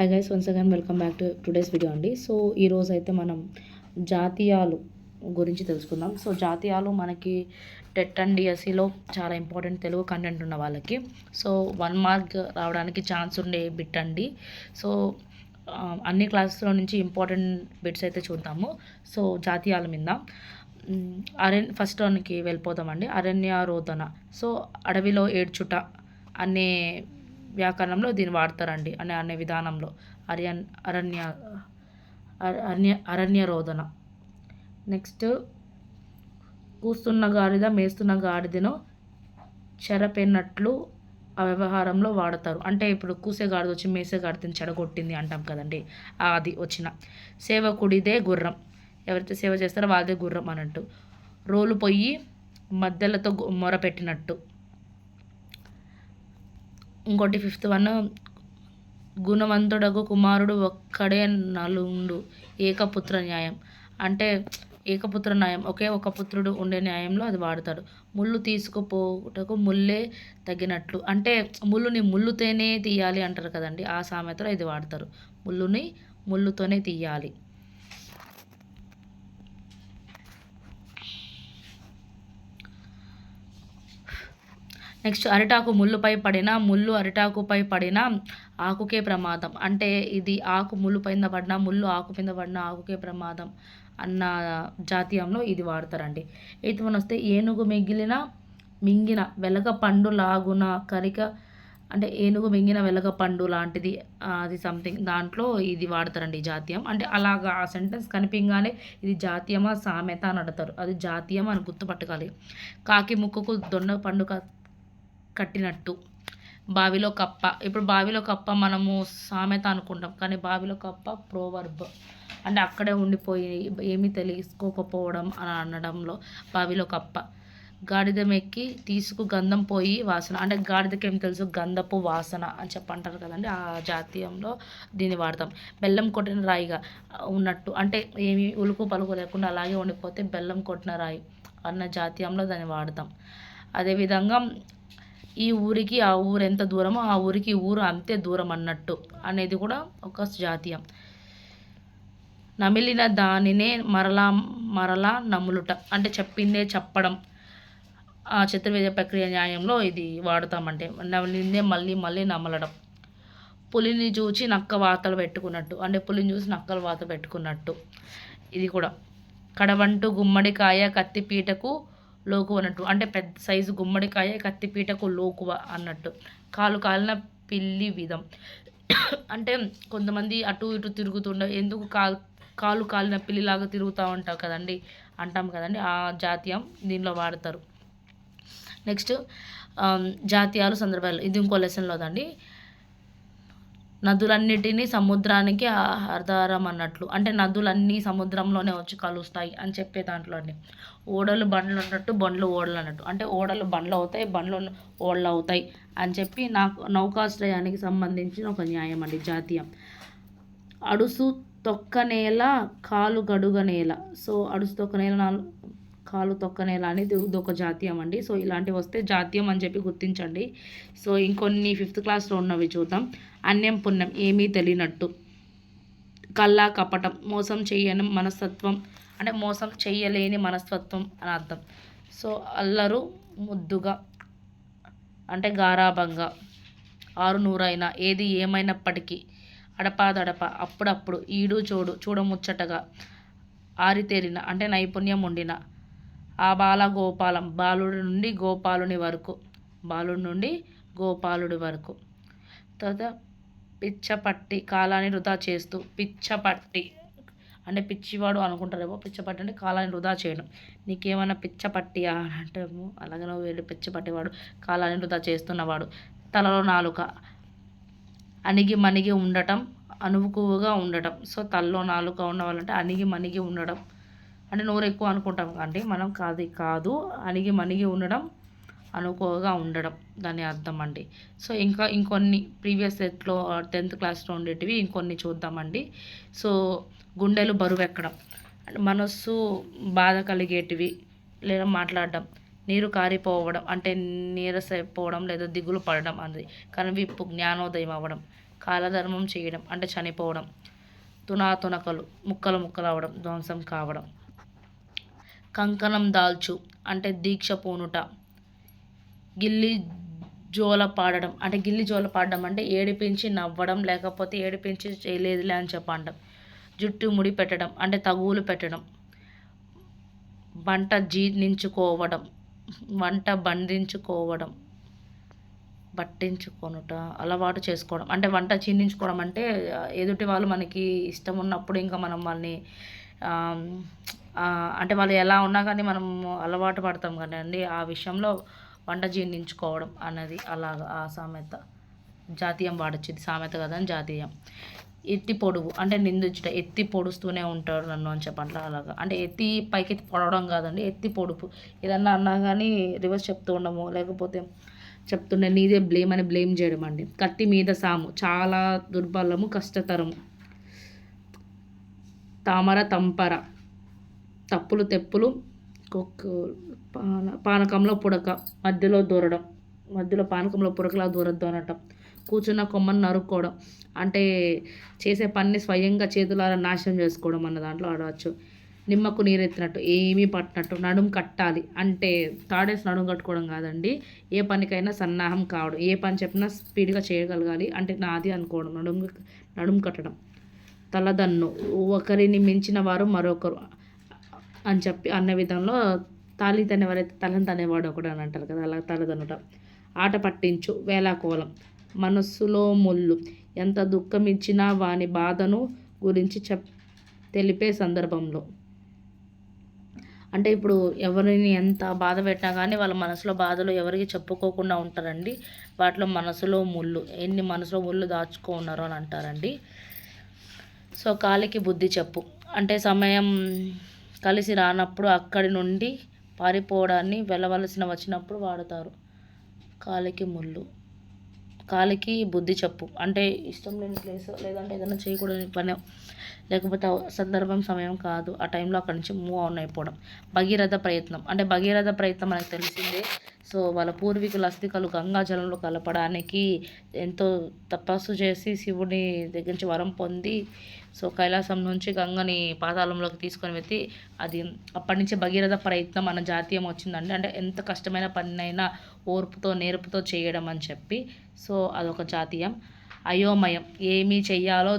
Hi guys once again welcome back to today's video అండి. So ఈరోజు అయితే మనం జాతీయాలు గురించి తెలుసుకుందాం. సో జాతీయాలు మనకి టెట్ అండ్ డిఎస్సిలో చాలా ఇంపార్టెంట్ తెలుగు కంటెంట్ ఉన్న వాళ్ళకి. సో వన్ మార్క్ రావడానికి ఛాన్స్ ఉండే బిట్ అండి. సో um, అన్ని క్లాసెస్లో నుంచి ఇంపార్టెంట్ బిట్స్ అయితే చూద్దాము. సో జాతీయాల మీద. అరణ్య ఫస్ట్ వన్కి వెళ్ళిపోతామండి అరణ్యారోధన. సో అడవిలో ఏడ్చుట అనే వ్యాకరణంలో దీన్ని వాడతారండి అనే అనే విధానంలో. అరణ్య అరణ్య అరణ్య రోదన నెక్స్ట్ కూస్తున్న గాడిద మేస్తున్న గాడిదను చెరపెన్నట్లు ఆ వ్యవహారంలో వాడతారు. అంటే ఇప్పుడు కూసే గాడిద వచ్చి మేసే గాడిదని చెడగొట్టింది అంటాం కదండి. అది వచ్చిన. సేవకుడిదే గుర్రం. ఎవరైతే సేవ చేస్తారో వాళ్ళదే గుర్రం అన్నట్టు. రోలు పొయ్యి మధ్యలతో మొర పెట్టినట్టు ఇంకోటి ఫిఫ్త్ వన్ గుణవంతుడకు కుమారుడు ఒక్కడే నలుండు. ఏకపుత్ర న్యాయం. అంటే ఏకపుత్ర న్యాయం. ఒకే ఒక పుత్రుడు ఉండే న్యాయంలో అది వాడతాడు. ముళ్ళు తీసుకుపోటకు ముల్లే తగినట్లు. అంటే ముళ్ళుని ముళ్ళుతోనే తీయాలి అంటారు కదండి. ఆ సామెతలో ఇది వాడతారు. ముళ్ళుని ముళ్ళుతోనే తీయాలి. నెక్స్ట్ అరిటాకు ముళ్ళుపై పడిన ముళ్ళు అరిటాకుపై పడిన ఆకుకే ప్రమాదం. అంటే ఇది ఆకు ముళ్ళు పైన పడిన ముళ్ళు ఆకు కింద పడిన ఆకుకే ప్రమాదం అన్న జాతీయంలో ఇది వాడతారండి. ఎయిత్ వన్ వస్తే ఏనుగు మిగిలిన మింగిన వెలగ పండు లాగున కరిక అంటే ఏనుగు మింగిన వెలగ పండు లాంటిది అది సంథింగ్ దాంట్లో ఇది వాడతారండి జాతీయం. అంటే అలాగా ఆ సెంటెన్స్ కనిపించగానే ఇది జాతీయమా సామెత అని అడతారు అది జాతీయం అని గుర్తుపట్టుకోవాలి కాకి ముక్కుకు దొండ పండు క- కట్టినట్టు. బావిలో కప్ప. ఇప్పుడు బావిలో కప్ప మనము సామెత అనుకుంటాం. కానీ బావిలో కప్ప ప్రోవర్బ్. అంటే అక్కడే ఉండిపోయి ఏమీ తెలుసుకోకపోవడం అని అనడంలో బావిలో కప్ప. గాడిద మెక్కి తీసుకు గంధం పోయి వాసన. అంటే గాడిదకి ఏం తెలుసు? గంధపు వాసన అని చెప్పంటారు కదండి. ఆ జాతీయంలో దీన్ని వాడతాం. బెల్లం కొట్టిన రాయిగా ఉన్నట్టు. అంటే ఏమి ఉలుకు పలుకు లేకుండా అలాగే ఉండిపోతే బెల్లం కొట్టిన రాయి అన్న జాతీయంలో దాన్ని వాడతాం. అదేవిధంగా ఈ ఊరికి ఆ ఊరు ఎంత దూరమో ఆ ఊరికి ఊరు అంతే దూరం అన్నట్టు అనేది కూడా ఒక జాతీయం. నమిలిన దానినే మరలా మరలా నములుట. అంటే చెప్పిందే చెప్పడం. ఆ చతుర్వేద ప్రక్రియ న్యాయంలో ఇది వాడతామంటే నమిలిందే మళ్ళీ మళ్ళీ నమలడం. పులిని చూసి నక్క వాతలు పెట్టుకున్నట్టు. అంటే పులిని చూసి నక్కలు వాత పెట్టుకున్నట్టు. ఇది కూడా. కడవంటు గుమ్మడికాయ కత్తిపీటకు లోకువ అన్నట్టు. అంటే పెద్ద సైజు గుమ్మడికాయ కత్తిపీటకు లోకువ అన్నట్టు. కాలు కాలిన పిల్లి విధం. అంటే కొంతమంది అటు ఇటు తిరుగుతుండే ఎందుకు కాలు కాలు కాలిన పిల్లిలాగా తిరుగుతూ ఉంటావు కదండి? అంటాం కదండి. ఆ జాతీయం దీనిలో వాడతారు. నెక్స్ట్ జాతీయాలు సందర్భాలు. ఇది ఇంకో లెసన్లోదండి నదులన్నిటినీ సముద్రానికి ఆధారం అన్నట్లు. అంటే నదులన్నీ సముద్రంలోనే వచ్చి కలుస్తాయి అని చెప్పే దాంట్లో అండి. ఓడలు బండ్లు అన్నట్టు బండ్లు ఓడలు అన్నట్టు. అంటే ఓడలు బండ్లు అవుతాయి బండ్లు ఓడలు అవుతాయి అని చెప్పి నాకు నౌకాశ్రయానికి సంబంధించిన ఒక న్యాయం అండి జాతీయం. అడుసు తొక్క నేల కాలు గడుగ నేల. సో అడుసు తొక్క నేల నాలు కాలు తొక్క నేల అనేది ఇది ఒక జాతీయం అండి. సో ఇలాంటివి వస్తే జాతీయం అని చెప్పి గుర్తించండి. సో ఇంకొన్ని ఫిఫ్త్ క్లాస్లో ఉన్నవి చూద్దాం. అన్యం పుణ్యం ఏమీ తెలియనట్టు. కల్లా కపటం మోసం చేయని మనస్తత్వం అంటే మోసం చేయలేని మనస్తత్వం అని అర్థం. సో అల్లరు ముద్దుగా అంటే గారాభంగా ఆరు నూరైనా ఏది ఏమైనప్పటికీ అడపాదడప అప్పుడప్పుడు ఈడు చూడు చూడముచ్చటగా ఆరితేరిన అంటే నైపుణ్యం ఉండిన ఆ బాల గోపాలం బాలుడి నుండి గోపాలుని వరకు బాలుడి నుండి గోపాలుడి వరకు. తర్వాత పిచ్చపట్టి కాలాన్ని వృధా చేస్తూ పిచ్చపట్టి అంటే పిచ్చివాడు అనుకుంటారేమో పిచ్చపట్టి అంటే కాలాన్ని వృధా చేయడం. నీకేమైనా పిచ్చపట్టి అని అంటాము అలాగే నువ్వు వెళ్ళి పిచ్చపట్టేవాడు కాలాన్ని వృధా చేస్తున్నవాడు. తలలో నాలుక అణిగి మణిగి ఉండటం అనుకువగా ఉండటం. సో తలలో నాలుక ఉన్న వాళ్ళంటే అణిగి మణిగి ఉండడం అంటే నోరు ఎక్కువ అనుకుంటాం కానీ మనం కాదు కాదు అణిగి మణిగి ఉండడం అనుకోగా ఉండడం దాని అర్థం అండి. సో ఇంకా ఇంకొన్ని ప్రీవియస్ సెట్లో టెన్త్ క్లాస్లో ఉండేటివి ఇంకొన్ని చూద్దామండి. సో గుండెలు బరువు ఎక్కడం అంటే మనస్సు బాధ కలిగేటివి లేదా మాట్లాడడం నీరు కారిపోవడం అంటే నీరసైపోవడం లేదా దిగులు పడడం అనేది కనువిప్పు జ్ఞానోదయం అవ్వడం కాలధర్మం చేయడం అంటే చనిపోవడం తునాతునకలు ముక్కలు ముక్కలు అవడం ధ్వంసం కావడం. కంకణం దాల్చు అంటే దీక్ష పూనుట గిల్లి జోల పాడడం. అంటే గిల్లి జోల పాడడం అంటే ఏడిపించి నవ్వడం లేకపోతే ఏడిపించి చేయలేదులే అని చెప్పడం. జుట్టు ముడి పెట్టడం అంటే తగువులు పెట్టడం. వంట జీర్ణించుకోవడం. వంట బంధించుకోవడం. పట్టించుకొనుట అలవాటు చేసుకోవడం. అంటే వంట చీర్ణించుకోవడం అంటే ఎదుటి వాళ్ళు మనకి ఇష్టం ఉన్నప్పుడు ఇంకా మనం వాళ్ళని అంటే వాళ్ళు ఎలా ఉన్నా కానీ మనం అలవాటు పడతాం కానీ అండి ఆ విషయంలో పంట జీర్ణించుకోవడం అన్నది అలాగా ఆ సామెత. జాతీయం వాడొచ్చేది సామెత కదా అని జాతీయం. ఎత్తి పొడుగు అంటే నిందించుట ఎత్తి పొడుస్తూనే ఉంటాడు నన్ను అని చెప్పండి అలాగా. అంటే ఎత్తి పైకి ఎత్తి పొడవడం కాదండి ఎత్తి పొడుపు. ఏదన్నా అన్నా కానీ రివర్స్ చెప్తూ ఉండము లేకపోతే చెప్తుండే నీదే బ్లేమ్ అని బ్లేమ్ చేయడం అండి. కత్తి మీద సాము చాలా దుర్బలము కష్టతరము. తామర తంపర తప్పులు తెప్పులు పాన పానకంలో పుడక మధ్యలో దూరడం మధ్యలో పానకంలో పుడకలా దూరద్దు అనటం. కూర్చున్న కొమ్మను నరుక్కోవడం. అంటే చేసే పనిని స్వయంగా చేతులారా నాశనం చేసుకోవడం అన్న దాంట్లో ఆడవచ్చు. నిమ్మకు నీరెత్తినట్టు ఏమీ పట్టినట్టు నడుం కట్టాలి. అంటే తాడేసి నడుం కట్టుకోవడం కాదండి. ఏ పనికైనా సన్నాహం కావడం. ఏ పని చెప్పినా స్పీడ్గా చేయగలగాలి. అంటే నాది అనుకోవడం. నడుం నడుం కట్టడం. తలదన్ను. ఒకరిని మించిన వారు మరొకరు అని చెప్పి అన్న విధంలో తాళి తనేవారైతే తలని తనేవాడు ఒకడు అని అంటారు కదా అలా తలదనుట ఆట పట్టించు వేలాకోలం మనస్సులో ముళ్ళు. ఎంత దుఃఖం ఇచ్చినా వాని బాధను గురించి చెప్ తెలిపే సందర్భంలో. అంటే ఇప్పుడు ఎవరిని ఎంత బాధ పెట్టినా కానీ వాళ్ళ మనసులో బాధలు ఎవరికి చెప్పుకోకుండా ఉంటారండి. వాటిలో మనసులో ముళ్ళు. ఎన్ని మనసులో ముళ్ళు దాచుకో ఉన్నారో అని అంటారండి. సో కాలికి బుద్ధి చెప్పు. అంటే సమయం కలిసి రానప్పుడు అక్కడి నుండి పారిపోవడాన్ని వెళ్ళవలసిన వచ్చినప్పుడు వాడతారు. కాలికి ముళ్ళు. కాలికి బుద్ధి చెప్పు. అంటే ఇష్టం లేని ప్లేస్ లేదంటే ఏదైనా చేయకూడని పని లేకపోతే సందర్భం సమయం కాదు. ఆ టైంలో అక్కడి నుంచి మూవ్ ఆన్ అయిపోవడం. భగీరథ ప్రయత్నం. అంటే భగీరథ ప్రయత్నం మనకు తెలిసిందే. సో వాళ్ళ పూర్వీకుల అస్థికలు గంగా జలంలో కలపడానికి ఎంతో తపస్సు చేసి శివుని దగ్గర నుంచి వరం పొంది సో కైలాసం నుంచి గంగని పాతాళంలోకి తీసుకొని వెతి అది అప్పటి నుంచి భగీరథ ప్రయత్నం మన జాతీయం వచ్చిందండి. అంటే ఎంత కష్టమైన పనినైనా ఓర్పుతో నేర్పుతో చేయడం అని చెప్పి. సో అదొక జాతీయం. అయోమయం. ఏమీ చెయ్యాలో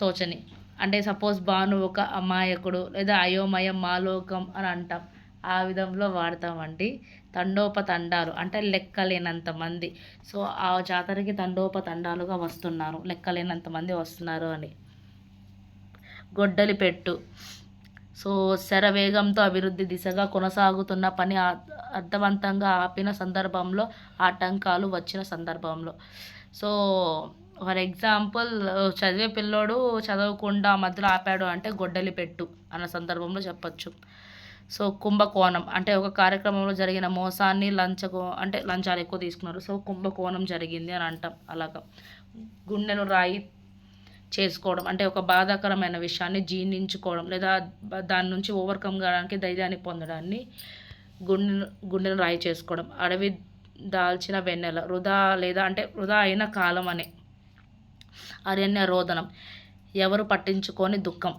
తోచని. అంటే సపోజ్ భాను ఒక అమాయకుడు లేదా అయోమయం మాలోకం అని అంటాం. ఆ విధంలో వాడతామండి తండోపతండాలు అంటే లెక్కలేనంత మంది. సో ఆ జాతరకి తండోపతండాలుగా వస్తున్నారు. లెక్కలేనంత మంది వస్తున్నారు అని. గొడ్డలి పెట్టు. సో శరవేగంతో అభివృద్ధి దిశగా కొనసాగుతున్న పని అర్థవంతంగా ఆపిన సందర్భంలో ఆటంకాలు వచ్చిన సందర్భంలో. సో ఫర్ ఎగ్జాంపుల్ చదివే పిల్లోడు చదవకుండా మధ్యలో ఆపాడు అంటే గొడ్డలి పెట్టు అన్న సందర్భంలో చెప్పచ్చు. సో కుంభకోణం అంటే ఒక కార్యక్రమంలో జరిగిన మోసాన్ని లంచకు అంటే లంచాలు ఎక్కువ తీసుకున్నారు. సో కుంభకోణం జరిగింది అని అంటాం. అలాగా. గుండెను రాయి చేసుకోవడం అంటే ఒక బాధాకరమైన విషయాన్ని జీర్ణించుకోవడం లేదా దాని నుంచి ఓవర్కమ్ కావడానికి ధైర్యాన్ని పొందడాన్ని గుండె గుండెను రాయి చేసుకోవడం. అడవి దాల్చిన వెన్నెల వృధా లేదా అంటే వృధా అయిన కాలం అనే అరణ్య రోదనం. ఎవరు పట్టించుకొని దుఃఖం?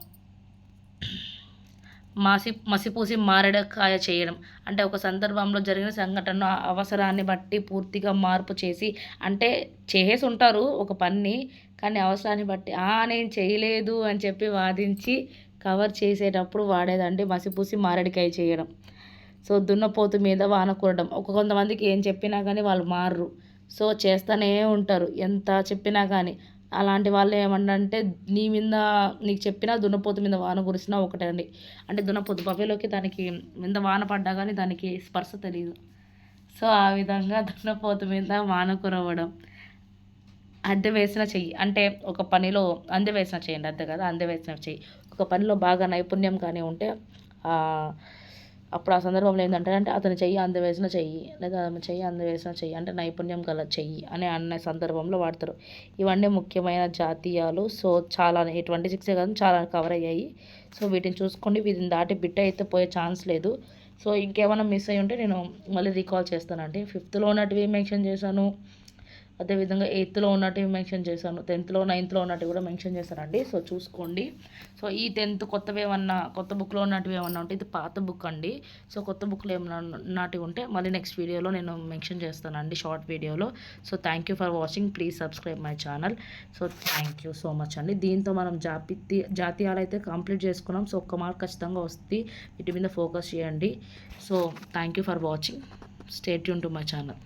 మాసి మసిపూసి మారడకాయ చేయడం. అంటే ఒక సందర్భంలో జరిగిన సంఘటన అవసరాన్ని బట్టి పూర్తిగా మార్పు చేసి అంటే చేసి ఉంటారు ఒక పని కానీ అవసరాన్ని బట్టి నేను చేయలేదు అని చెప్పి వాదించి కవర్ చేసేటప్పుడు వాడేదండి మసిపూసి మారడికాయ చేయడం. సో దున్నపోతు మీద వాన కూరడం. ఒక కొంతమందికి ఏం చెప్పినా కానీ వాళ్ళు మారరు. సో చేస్తూనే ఉంటారు. ఎంత చెప్పినా కానీ అలాంటి వాళ్ళు ఏమంటే నీ మీద నీకు చెప్పినా దున్నపోతు మీద వాన కురిసినా ఒకటే అండి. అంటే దున్నపోతు బఫేలోకి దానికి మీద వాన పడ్డా కానీ దానికి స్పర్శ తెలియదు సో ఆ విధంగా దున్నపోతు మీద వాన కురవడం. అద్దె వేసిన చెయ్యి. అంటే ఒక పనిలో అందె వేసిన చేయండి అద్దె కదా? అందె వేసిన చెయ్యి. ఒక పనిలో బాగా నైపుణ్యం కానీ ఉంటే అప్పుడు ఆ సందర్భంలో ఏంటంటే అంటే అతను చెయ్యి అందవేసిన చెయ్యి లేదా అతను చెయ్యి అందవేసిన చెయ్యి అంటే నైపుణ్యం గల చెయ్యి అని అన్న సందర్భంలో వాడతారు. ఇవన్నీ ముఖ్యమైన జాతీయాలు. సో చాలా ట్వంటీ సిక్స్ కాదు చాలా కవర్ అయ్యాయి. సో వీటిని చూసుకోండి. వీటిని దాటి బిట్ అయితే పోయే ఛాన్స్ లేదు. సో ఇంకేమైనా మిస్ అయ్యి ఉంటే నేను మళ్ళీ రీకాల్ చేస్తానండి. ఫిఫ్త్లో ఉన్నటివి మెన్షన్ చేశాను. అదేవిధంగా ఎయిత్లో ఉన్నటివి మెన్షన్ చేశాను. టెన్త్లో నైన్త్లో ఉన్నటివి కూడా మెన్షన్ చేశానండి సో చూసుకోండి. సో ఈ టెన్త్ కొత్తవి ఏమన్నా కొత్త బుక్లో ఉన్నటివి ఏమన్నా ఉంటే ఇది పాత బుక్ అండి. సో కొత్త బుక్లో ఏమన్నా నాటివి ఉంటే మళ్ళీ నెక్స్ట్ వీడియోలో నేను మెన్షన్ చేస్తానండి షార్ట్ వీడియోలో. So thank you for watching. Please subscribe my channel. So thank you so much అండి. దీంతో మనం జాపి జాతీయాలు అయితే కంప్లీట్ చేసుకున్నాం. సో ఒక్క మార్క్ ఖచ్చితంగా వస్తుంది. వీటి మీద ఫోకస్ చేయండి. So thank you for watching. Stay Yoon to my channel.